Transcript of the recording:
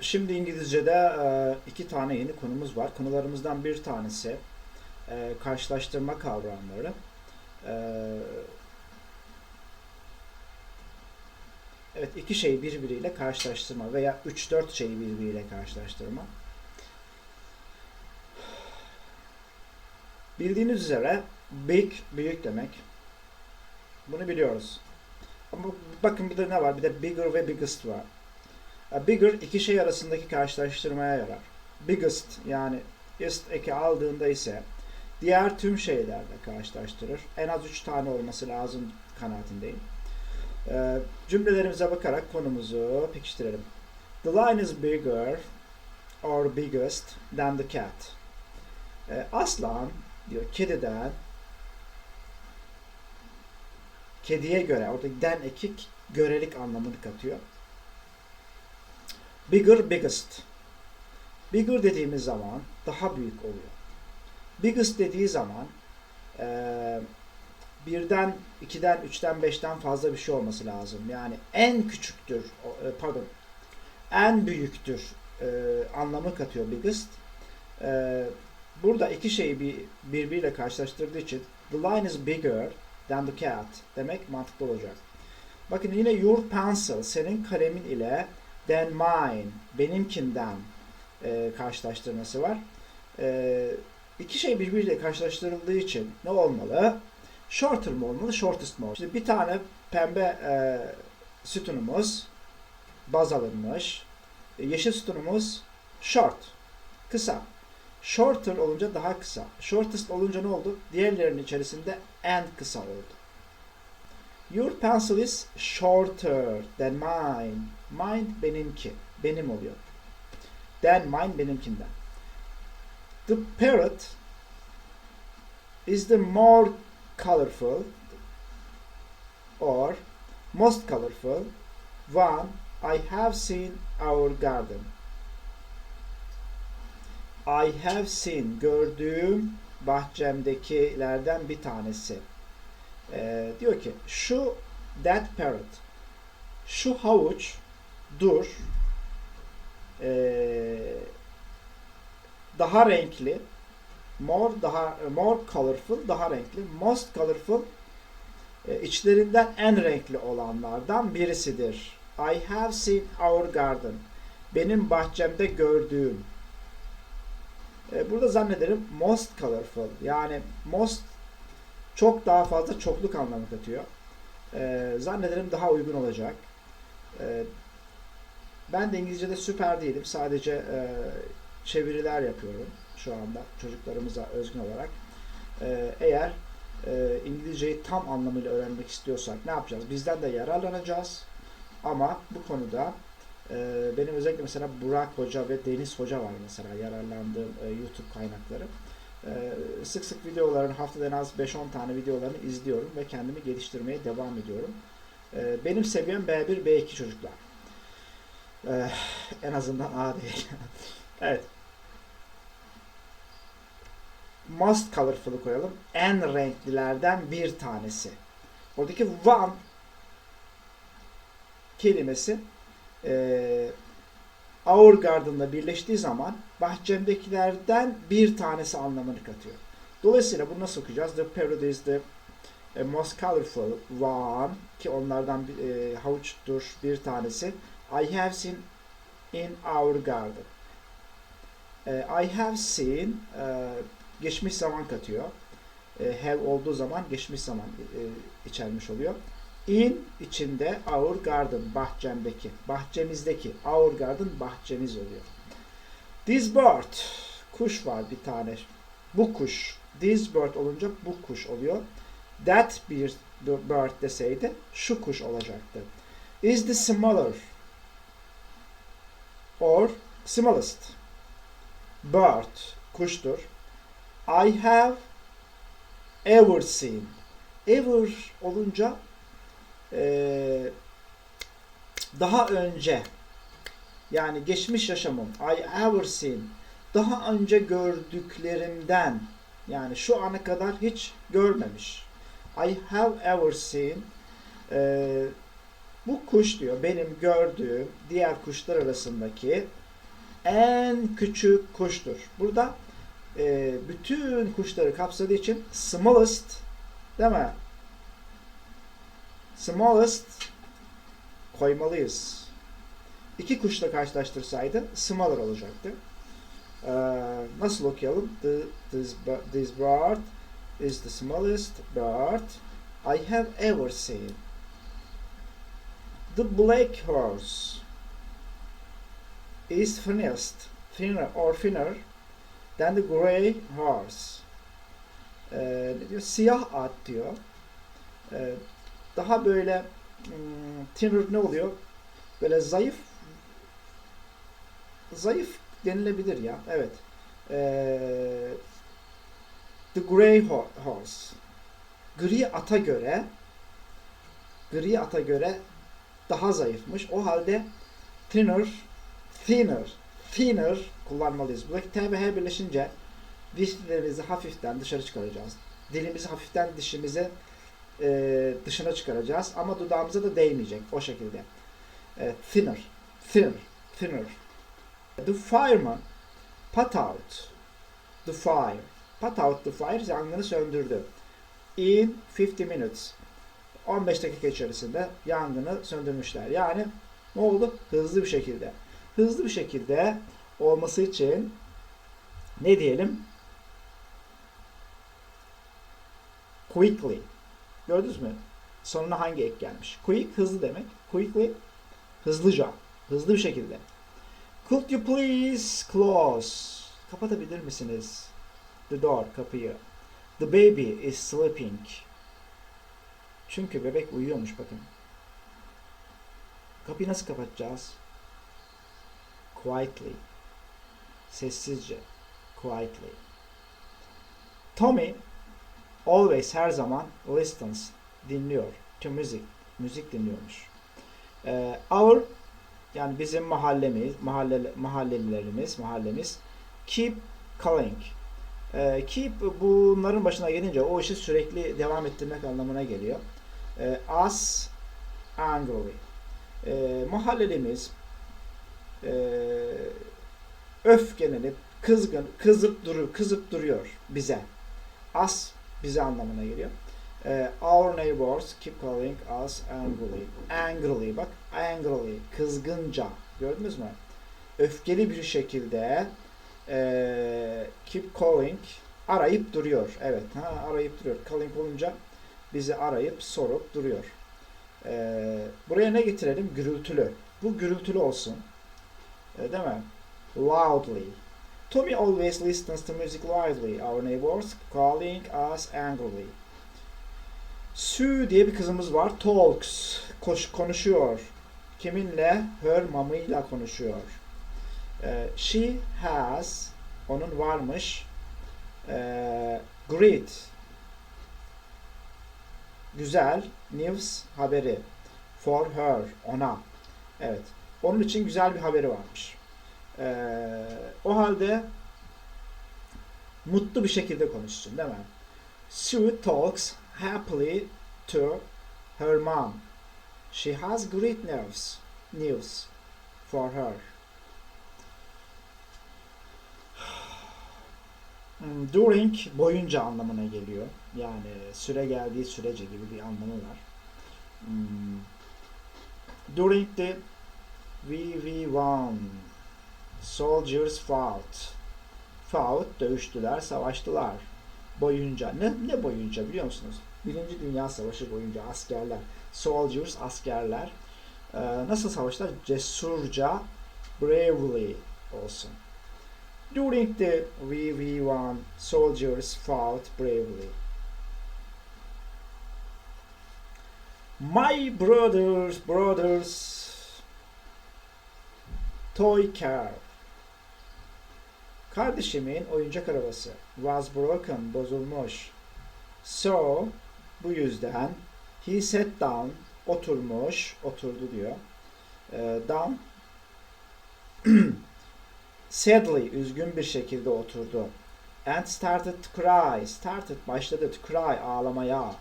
Şimdi İngilizce'de iki tane yeni konumuz var. Konularımızdan bir tanesi karşılaştırma kavramları. Evet iki şeyi birbiriyle karşılaştırma veya 3-4 şeyi birbiriyle karşılaştırma. Bildiğiniz üzere big büyük demek. Bunu biliyoruz. Ama bakın bir de ne var? Bir de bigger ve biggest var. Bigger iki şey arasındaki karşılaştırmaya yarar. Biggest yani ist eki aldığında ise diğer tüm şeylerle karşılaştırır. En az üç tane olması lazım kanaatindeyim. Ee, cümlelerimize bakarak konumuzu pekiştirelim. The lion is bigger or biggest than the cat. Ee, aslan diyor kediden kediye göre oradaki den eki görelik anlamını katıyor. Bigger, biggest. Bigger dediğimiz zaman daha büyük oluyor. Biggest dediği zaman eee, birden, ikiden, üçten, beşten fazla bir şey olması lazım. Yani en küçüktür, e, pardon, en büyüktür e, anlamı katıyor biggest. E, burada iki şeyi bir, birbiriyle karşılaştırdığı için the line is bigger than the cat demek mantıklı olacak. Bakın yine your pencil senin kalemin ile than mine benimkinden e, karşılaştırması var. E, iki şey birbiriyle karşılaştırıldığı için ne olmalı? Shorter mı olmalı, shortest mı olmalı? Şimdi bir tane pembe e, sütunumuz baz alınmış. E, yeşil sütunumuz short, kısa. Shorter olunca daha kısa. Shortest olunca ne oldu? Diğerlerinin içerisinde en kısa oldu. Your pencil is shorter than mine. Mine benimki. Benim oluyor. Than mine benimkinden. The parrot is the more colorful or most colorful one I have seen our garden. I have seen gördüğüm bahçemdekilerden bir tanesi. Ee, diyor ki şu that parrot şu havuç dur ee, daha renkli more daha more colorful daha renkli most colorful e, içlerinden en renkli olanlardan birisidir. I have seen our garden. Benim bahçemde gördüğüm. E, burada zannederim most colorful yani most çok daha fazla çokluk anlamı katıyor. E, zannederim daha uygun olacak. Ben de İngilizce'de süper değilim. Sadece e, çeviriler yapıyorum şu anda çocuklarımıza özgün olarak. E, eğer e, İngilizceyi tam anlamıyla öğrenmek istiyorsak ne yapacağız? Bizden de yararlanacağız. Ama bu konuda e, benim özellikle mesela Burak Hoca ve Deniz Hoca var mesela yararlandığım e, YouTube kaynakları. E, sık sık videoların haftada en az 5-10 tane videolarını izliyorum ve kendimi geliştirmeye devam ediyorum. E, benim seviyem B1, B2 çocuklar. E, en azından A değil. evet. Most colorful'u koyalım. En renklilerden bir tanesi. Oradaki one kelimesi e, Our Garden'la birleştiği zaman bahçemdekilerden bir tanesi anlamını katıyor. Dolayısıyla bunu nasıl okuyacağız? The parrot is the e, most colorful one ki onlardan e, havuçtur bir tanesi. I have seen in our garden. E, I have seen e, geçmiş zaman katıyor. E, have olduğu zaman geçmiş zaman içermiş oluyor. In içinde our garden bahçemdeki, bahçemizdeki our garden bahçemiz oluyor. This bird kuş var bir tane. Bu kuş. This bird olunca bu kuş oluyor. That bir bird deseydi şu kuş olacaktı. Is the smaller or smallest bird kuştur. I have ever seen. Ever olunca eee, daha önce yani geçmiş yaşamım I ever seen daha önce gördüklerimden yani şu ana kadar hiç görmemiş. I have ever seen eee, bu kuş diyor benim gördüğüm diğer kuşlar arasındaki en küçük kuştur. Burada e, bütün kuşları kapsadığı için smallest değil mi? Smallest koymalıyız. İki kuşla karşılaştırsaydı smaller olacaktı. Ee, nasıl okuyalım? The, this, this bird is the smallest bird I have ever seen. The black horse is thinnest, thinner or thinner than the grey horse. Ee, diyor? Siyah at diyor. Ee, daha böyle hmm, thinner ne oluyor? Böyle zayıf zayıf denilebilir ya. Evet. Ee, the grey Ho- horse. Gri ata göre gri ata göre daha zayıfmış. O halde thinner thinner thinner kullanmalıyız. Buradaki T ve H birleşince dişlerimizi hafiften dışarı çıkaracağız. Dilimizi hafiften dişimizi e, dışına çıkaracağız. Ama dudağımıza da değmeyecek. O şekilde. E, thinner. Thinner. Thinner. The fireman put out the fire. Put out the fire yangını söndürdü. In 50 minutes. 15 dakika içerisinde yangını söndürmüşler. Yani ne oldu? Hızlı bir şekilde. Hızlı bir şekilde olması için ne diyelim? Quickly. Gördünüz mü? Sonuna hangi ek gelmiş? Quick hızlı demek. Quickly hızlıca. Hızlı bir şekilde. Could you please close? Kapatabilir misiniz? The door, kapıyı. The baby is sleeping. Çünkü bebek uyuyormuş bakın. Kapıyı nasıl kapatacağız? Quietly. Sessizce. Quietly. Tommy always her zaman listens dinliyor to music. Müzik dinliyormuş. Ee, our yani bizim mahallemiz, mahalle, mahallelilerimiz, mahallemiz keep calling. Ee, keep bunların başına gelince o işi sürekli devam ettirmek anlamına geliyor. Ee, us angrily. Ee, mahallelimiz e, öfkelenip kızgın, kızıp duruyor, kızıp duruyor bize. Us bize anlamına geliyor. Ee, our neighbors keep calling us angrily. Angrily bak angrily kızgınca gördünüz mü? Öfkeli bir şekilde e, keep calling arayıp duruyor. Evet ha, arayıp duruyor. Calling olunca bizi arayıp sorup duruyor. Ee, buraya ne getirelim? Gürültülü. Bu gürültülü olsun. Ee, değil mi? Loudly. Tommy always listens to music loudly. Our neighbors calling us angrily. Sue diye bir kızımız var. Talks. Koş, konuşuyor. Kiminle? Her mamıyla konuşuyor. Ee, she has onun varmış ee, great güzel news haberi. For her ona. Evet onun için güzel bir haberi varmış. Ee, o halde mutlu bir şekilde konuşsun değil mi? Sue talks happily to her mom. She has great news news for her During boyunca anlamına geliyor. Yani süre geldiği sürece gibi bir anlamı var. Hmm. During the VV1 soldiers fought. Fought dövüştüler, savaştılar. Boyunca. Ne, ne boyunca biliyor musunuz? Birinci Dünya Savaşı boyunca askerler. Soldiers askerler. Nasıl savaştılar? Cesurca, bravely olsun. During the VV1, soldiers fought bravely. My brothers, brothers, toy car. Kardeşimin oyuncak arabası was broken, bozulmuş. So, bu yüzden he sat down, oturmuş, oturdu diyor. Ee, down sadly üzgün bir şekilde oturdu. And started to cry. Started başladı to cry ağlamaya.